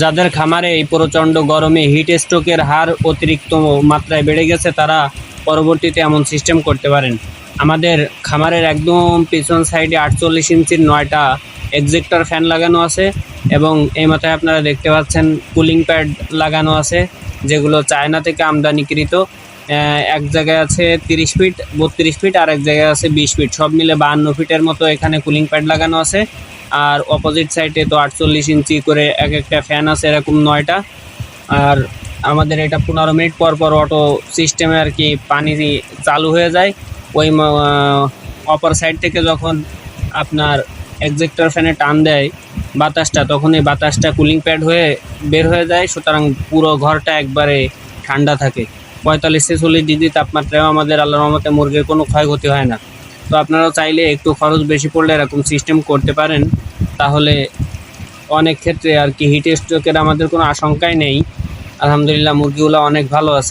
যাদের খামারে এই প্রচণ্ড গরমে হিট স্ট্রোকের হার অতিরিক্ত মাত্রায় বেড়ে গেছে, তারা পরবর্তীতে এমন সিস্টেম করতে পারেন। আমাদের খামারের একদম পিছন সাইডে আটচল্লিশ ইঞ্চির নয়টা এক্সেক্টর ফ্যান লাগানো আছে এবং এই মাথায় আপনারা দেখতে পাচ্ছেন কুলিং প্যাড লাগানো আছে, যেগুলো চায়না থেকে আমদানিকৃত। এক জায়গায় আছে তিরিশ ফিট বত্রিশ ফিট আর এক জায়গায় আছে বিশ ফিট সব মিলে বাহান্ন ফিটের মতো এখানে কুলিং প্যাড লাগানো আছে। আর অপোজিট সাইডে তো আটচল্লিশ ইঞ্চি করে এক একটা ফ্যান আছে এরকম নয়টা। আর আমাদের এটা পনেরো মিনিট পর পর অটো সিস্টেমে আর কি পানি চালু হয়ে যায়। ওই অপর সাইড থেকে যখন আপনার এক্সেক্টর ফ্যানে টান দেয় বাতাসটা তখন এই বাতাসটা কুলিং প্যাড হয়ে বের হয়ে যায়। সুতরাং পুরো ঘরটা একবারে ঠান্ডা থাকে। পঁয়তাল্লিশ ছেচল্লিশ ডিগ্রি তাপমাত্রায় আমাদের আল্লাহ রহমতে মুরগির কোনো ক্ষয়ক্ষতি হয় না। তো আপনারাও চাইলে একটু খরচ বেশি পড়লে এরকম সিস্টেম করতে পারেন। তাহলে অনেক ক্ষেত্রে আর কি হিট স্ট্রোকের আমাদের কোনো আশঙ্কাই নেই। আলহামদুলিল্লাহ মুরগিগুলো অনেক ভালো আছে।